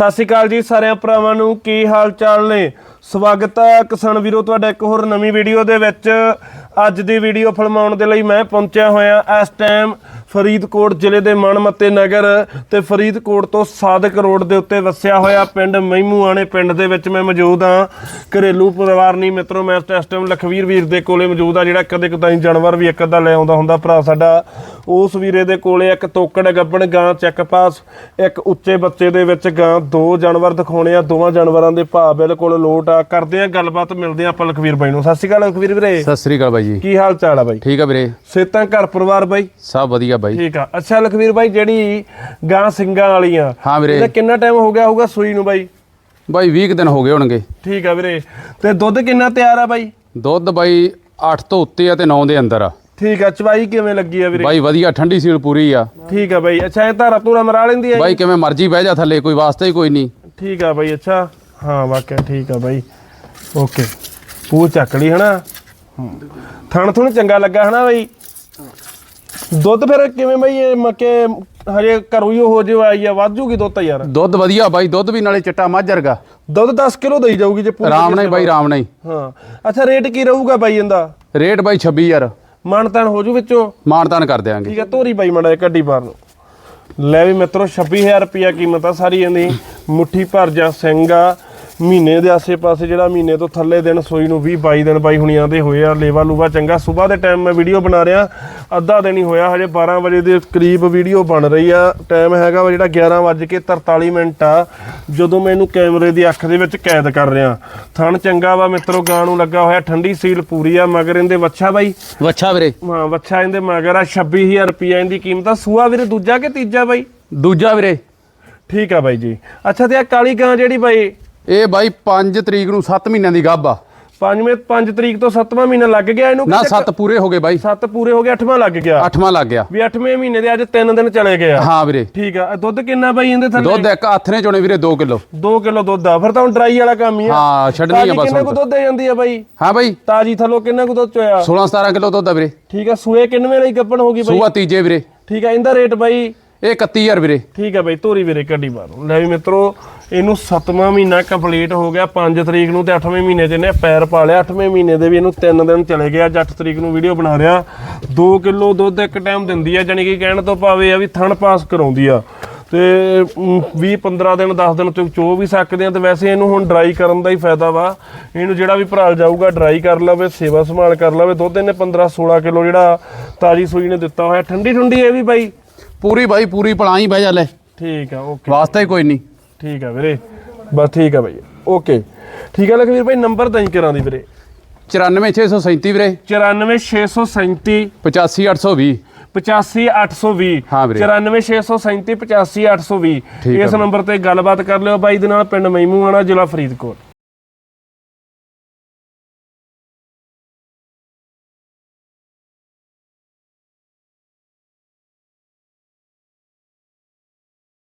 ਸਤਿ ਸ਼੍ਰੀ ਅਕਾਲ ਜੀ ਸਾਰਿਆਂ ਭਰਾਵਾਂ ਨੂੰ ਕੀ ਹਾਲ ਚਾਲ ਨੇ? ਸਵਾਗਤ ਹੈ ਕਿਸਾਨ ਵੀਰੋ, ਤੁਹਾਡਾ ਇੱਕ ਹੋਰ ਨਵੀਂ ਵੀਡੀਓ ਦੇ ਵਿੱਚ। ਅੱਜ ਦੀ ਵੀਡੀਓ ਫਿਲਮਾਉਣ ਦੇ ਲਈ ਮੈਂ ਪਹੁੰਚਿਆ ਹੋਇਆ ਇਸ ਟਾਈਮ ਫਰੀਦਕੋਟ ਜ਼ਿਲ੍ਹੇ ਦੇ ਮਨਮੱਤੇ ਨਗਰ ਤੇ ਫਰੀਦਕੋਟ ਤੋਂ ਸਾਦਕ ਰੋਡ ਦੇ ਉੱਤੇ ਵਸਿਆ ਹੋਇਆ ਪਿੰਡ ਮਹਿਮੂਆਣੇ ਪਿੰਡ ਦੇ ਵਿੱਚ ਮੈਂ ਮੌਜੂਦ ਹਾਂ। ਘਰੇਲੂ ਪਰਿਵਾਰ ਨਹੀਂ ਮਿੱਤਰੋ, ਮੈਂ ਇਸ ਟਾਈਮ ਲਖਵੀਰ ਵੀਰ ਦੇ ਕੋਲੇ ਮੌਜੂਦ ਆ ਜਿਹੜਾ ਕਦੇ ਕਦਾਈ ਜਾਨਵਰ ਵੀ ਇੱਕ ਅੱਧਾ ਲੈ ਆਉਂਦਾ ਹੁੰਦਾ ਭਰਾ ਸਾਡਾ। ਉਸ ਵੀਰੇ ਦੇ ਕੋਲੇ ਇੱਕ ਤੋਕੜ ਗੱਬਣ ਗਾਂ ਚੈੱਕ ਪਾਸ, ਇੱਕ ਉੱਚੇ ਬੱਚੇ ਦੇ ਵਿੱਚ ਗਾਂ, ਦੋ ਜਾਨਵਰ ਦਿਖਾਉਣੇ ਆ, ਦੋਵਾਂ ਜਾਨਵਰਾਂ ਦੇ ਭਾਅ ਬਿਲਕੁਲ ਲੋਟ ਆ ਕਰਦੇ ਆ ਗੱਲਬਾਤ ਮਿਲਦੇ ਆ ਆਪਾਂ ਲਖਵੀਰ ਬਾਈ ਨੂੰ। ਸਤਿ ਸ਼੍ਰੀ ਅਕਾਲ ਲਖਵੀਰ ਵੀਰੇ। ਸਤਿ ਸ੍ਰੀ ਅਕਾਲ ਬਾਈ ਜੀ। ਕੀ ਹਾਲ ਚਾਲ ਆ ਬਾਈ? ਠੀਕ ਆ ਵੀਰੇ। ਸੇਤਾਂ ਘਰ ਪਰਿਵਾਰ ਬਾਈ? ਸਭ ਵਧੀਆ ਬਾਈ। ਠੀਕ ਆ। ਅੱਛਾ ਲਖਵੀਰ ਬਾਈ ਜਿਹੜੀ ਗਾਂ ਸਿੰਘਾਂ ਵਾਲੀਆਂ ਹਾਂ ਵੀਰੇ। ਇਹਦਾ ਕਿੰਨਾ ਟਾਈਮ ਹੋ ਗਿਆ ਹੋਊਗਾ ਸੂਈ ਨੂੰ ਬਾਈ? ਬਾਈ 20 ਕੁ ਦਿਨ ਹੋ ਗਏ ਹੋਣਗੇ। ਠੀਕ ਆ ਵੀਰੇ। ਤੇ ਦੁੱਧ ਕਿੰਨਾ ਤਿਆਰ ਆ ਬਾਈ? ਦੁੱਧ ਬਾਈ 8 ਤੋਂ ਉੱਤੇ ਆ ਤੇ 9 ਦੇ ਅੰਦਰ ਆ। ਠੀਕ ਆ। ਚਵਾਈ ਕਿਵੇਂ ਲੱਗੀ ਆ ਵੀਰੇ? ਬਾਈ ਵਧੀਆ ਠੰਡੀ ਸੀਲ ਪੂਰੀ ਆ। ਠੀਕ ਆ ਬਾਈ। ਅੱਛਾ ਇਹ ਧਾਰਾ ਧੂਰਾ ਮਰਾ ਲੈਂਦੀ ਆ ਬਾਈ ਕਿਵੇਂ ਮਰਜ਼ੀ ਬਹਿ ਜਾ ਥੱਲੇ ਕੋਈ ਵਾਸਤਾ ਹੀ ਕੋਈ ਨਹੀਂ। ਠੀਕ ਆ ਬਾਈ ਅੱਛਾ। ਹਾਂ ਵਾਕਿਆ ਠੀਕ ਆ ਬਾਈ। ਓਕੇ। ਪੂ ਚੱਕ ਲਈ ਹਨਾ? ਥਣ ਥੁਣ ਚੰਗਾ ਲੱਗਾ ਹਨਾ ਬਾਈ? ਦੁੱਧ ਫਿਰ ਕਿਵੇਂ ਬਾਈ ਇਹ ਮੱਕੇ ਹਜੇ ਘਰੋਂ ਹੀ ਹੋ ਜਿਹਾ ਆਈ ਆ ਵੱਧ ਜੂਗੀ ਦੁੱਧ ਯਾਰ? ਦੁੱਧ ਵਧੀਆ ਬਾਈ ਦੁੱਧ ਵੀ ਨਾਲੇ ਚਿੱਟਾ ਮੱਝ ਵਰਗਾ। ਦੁੱਧ 10 ਕਿਲੋ ਦੇਈ ਜਾਊਗੀ ਜੇ ਪੂਰੀ ਆਰਾਮ ਨਾਲ ਹੀ ਬਾਈ ਆਰਾਮ ਨਾਲ ਹੀ। ਹਾਂ। ਅੱਛਾ ਰੇਟ ਕੀ ਰਹੂਗਾ ਬਾਈ ਇਹਦਾ? ਰੇਟ ਬਾਈ 26 ਯਾਰ ਮਾਨਤਾਨ ਹੋ ਜੂ ਵਿੱਚੋਂ? ਮਾਨਤਾਨ ਕਰ ਦਿਆਂਗੇ। ਠੀਕ ਆ ਧੋਰੀ ਬਾਈ ਮੜਾ ਗੱਡੀ ਬਾਹਰ ਨੂੰ। ਲੈ ਵੀ ਮਿੱਤਰੋ 26000 ਰੁਪਿਆ ਕੀਮਤ ਆ ਸਾਰੀ ਇਹਦੀ। ਮੁੱਠੀ ਭਰ ਜਾ ਸਿੰਘਾ ਮਹੀਨੇ ਦੇ ਆਸੇ-ਪਾਸੇ ਜਿਹੜਾ ਮਹੀਨੇ ਤੋਂ ਥੱਲੇ ਦਿਨ ਸੋਈ ਨੂੰ 20 22 ਦਿਨ ਬਾਈ ਹੁਣੀਆਂ ਦੇ ਹੋਏ ਆ ਲੇਵਾ ਲੂਵਾ ਚੰਗਾ। ਸਵੇਰ ਦੇ ਟਾਈਮ ਮੈਂ ਵੀਡੀਓ ਬਣਾ ਰਿਹਾ ਅੱਧਾ ਦਿਨ ਹੀ ਹੋਇਆ ਹਜੇ 12 ਵਜੇ ਦੇ ਕਰੀਬ ਵੀਡੀਓ ਬਣ ਰਹੀ ਆ। ਟਾਈਮ ਹੈਗਾ ਵਾ ਜਿਹੜਾ 11 ਵੱਜ ਕੇ 43 ਮਿੰਟ ਆ। ਜਦੋਂ ਮੈਂ ਇਹਨੂੰ ਕੈਮਰੇ ਦੀ ਅੱਖ ਦੇ ਵਿੱਚ ਕੈਦ ਕਰ ਰਿਹਾ। ਥਣ ਚੰਗਾ ਵਾ ਮਿੱਤਰੋ ਗਾਂ ਨੂੰ ਲੱਗਾ ਹੋਇਆ ਠੰਡੀ ਸੀਲ ਪੂਰੀ ਆ ਮਗਰ ਇਹਦੇ ਵੱਛਾ ਬਾਈ। ਵੱਛਾ ਵੀਰੇ। ਹਾਂ ਵੱਛਾ ਇਹਦੇ ਮਗਰ ਆ 26000 ਰੁਪਿਆ ਇਹਦੀ ਕੀਮਤ ਆ। ਸੂਆ ਵੀਰੇ ਦੂਜਾ ਕਿ ਤੀਜਾ ਬਾਈ? ਦੂਜਾ ਵੀਰੇ। ਠੀਕ ਆ ਬਾਈ ਜੀ। ਅੱਛਾ ਤੇ ਆ ਕਾਲੀ ਗਾਂ ਜਿਹੜੀ ਬਾਈ ਇਹ ਬਾਈ 5 ਤਰੀਕ ਨੂੰ 7 ਮਹੀਨਿਆਂ ਦੀ ਗੱਭ ਆ। ਪੰਜਵੇਂ 5 ਤਰੀਕ ਤੋਂ 7ਵਾਂ ਮਹੀਨਾ ਲੱਗ ਗਿਆ ਇਹਨੂੰ ਨਾ 7 ਪੂਰੇ ਹੋ ਗਏ ਬਾਈ। 7 ਪੂਰੇ ਹੋ ਗਏ 8ਵਾਂ ਲੱਗ ਗਿਆ। 8ਵਾਂ ਲੱਗ ਗਿਆ। ਵੀ 8ਵੇਂ ਮਹੀਨੇ ਦੇ ਅੱਜ 3 ਦਿਨ ਚਲੇ ਗਏ ਆ। ਹਾਂ ਵੀਰੇ। ਠੀਕ ਆ ਦੁੱਧ ਕਿੰਨਾ ਬਾਈ ਇਹਦੇ ਥੱਲੇ? ਦੁੱਧ ਇੱਕ ਹੱਥ ਨੇ ਚੋਣੇ ਵੀਰੇ 2 ਕਿਲੋ। 2 ਕਿਲੋ ਦੁੱਧ ਆ। ਫਿਰ ਤਾਂ ਹੁਣ ਡਰਾਈ ਵਾਲਾ ਕੰਮ ਹੀ ਆ। ਹਾਂ ਛੱਡਣੀ ਆ ਬਸ ਕਿੰਨੇ ਕੁ। ਦੁੱਧ ਦੇ ਜਾਂਦੀ ਆ ਬਾਈ? ਹਾਂ ਬਾਈ। ਤਾਜੀ ਥੱਲੋਂ ਕਿੰਨਾ ਕੁ ਦੁੱਧ ਚੋਇਆ? 16 17 ਕਿਲੋ ਦੁੱਧ ਆ ਵੀਰੇ। ਠੀਕ ਆ ਸੂਏ ਕਿੰਨਵੇਂ ਲਈ ਗੱਪਣ ਹੋ ਗਈ ਬਾਈ? ਸੂਆ ਤੀਜੇ ਵੀਰੇ। ਠੀਕ ਆ ਇਹਦਾ ਰੇਟ ਬਾਈ ਇਹ 31000 ਵੀਰੇ। ਠੀਕ ਹੈ ਬਾਈ, ਧੋਰੀ ਵੀਰੇ, ਕੱਢੀ ਬਾਹਰੋਂ ਲੈ ਵੀ ਮਿੱਤਰੋ, ਇਹਨੂੰ 7ਵਾਂ ਮਹੀਨਾ ਕੰਪਲੀਟ ਹੋ ਗਿਆ 5 ਤਰੀਕ ਨੂੰ ਤੇ 8ਵੇਂ ਮਹੀਨੇ ਚ ਇਹਨੇ ਪੈਰ ਪਾ ਲਿਆ। 8ਵੇਂ ਮਹੀਨੇ ਦੇ ਵੀ ਇਹਨੂੰ 3 ਦਿਨ ਚਲੇ ਗਿਆ ਅੱਜ 8 ਤਰੀਕ ਨੂੰ ਵੀਡੀਓ ਬਣਾ ਰਿਹਾ। 2 ਕਿਲੋ ਦੁੱਧ ਇੱਕ ਟਾਈਮ ਦਿੰਦੀ ਆ ਜਾਨੀ ਕਿ ਕਹਿਣ ਤੋਂ ਭਾਵੇਂ ਆ ਵੀ ਥਣ ਪਾਸ ਕਰਾਉਂਦੀ ਆ। ਤੇ 20 15 ਦਿਨ 10 ਦਿਨ ਤੋਂ ਚੋ ਵੀ ਸਕਦੇ ਆ, ਤੇ ਵੈਸੇ ਇਹਨੂੰ ਹੁਣ ਡਰਾਈ ਕਰਨ ਦਾ ਹੀ ਫਾਇਦਾ ਵਾ। ਇਹਨੂੰ ਜਿਹੜਾ ਵੀ ਭਰਾਲ ਜਾਊਗਾ ਡਰਾਈ ਕਰ ਲਵੇ, ਸੇਵਾ ਸੰਭਾਲ ਕਰ ਲਵੇ। ਦੁੱਧ ਇਹਨੇ 15 16 ਕਿਲੋ ਜਿਹੜਾ ਤਾਜੀ ਸੂਈ ਨੇ ਦਿੱਤਾ ਹੋਇਆ। ਠੰਡੀ ਠੰਡੀ ਇਹ ਵੀ ਬਾਈ। ਪੂਰੀ ਬਾਈ ਪੂਰੀ ਪਲਾਈ ਬਹਿ ਜਾ ਲੈ। ਠੀਕ ਆ ਓਕੇ। ਵਾਸਤਾ ਹੀ ਕੋਈ ਨਹੀਂ। ਠੀਕ ਆ ਵੀਰੇ ਬਸ ਠੀਕ ਆ ਬਾਈ। ਓਕੇ। ਠੀਕ ਆ ਲਖਵੀਰ ਭਾਈ ਨੰਬਰ ਹੀ ਕਰਾਂ ਦੀ ਵੀਰੇ। 94637 ਵੀਰੇ। 94637 85820 85820 ਹਾਂ ਵੀਰੇ। 94637 85820 ਠੀਕ ਆ ਇਸ ਨੰਬਰ ਤੇ ਗੱਲਬਾਤ ਕਰ ਲਿਓ ਬਾਈ ਦੇ ਨਾਲ ਪਿੰਡ ਮਈਮੂ ਆਣਾ ਜ਼ਿਲ੍ਹਾ ਫਰੀਦਕੋਟ।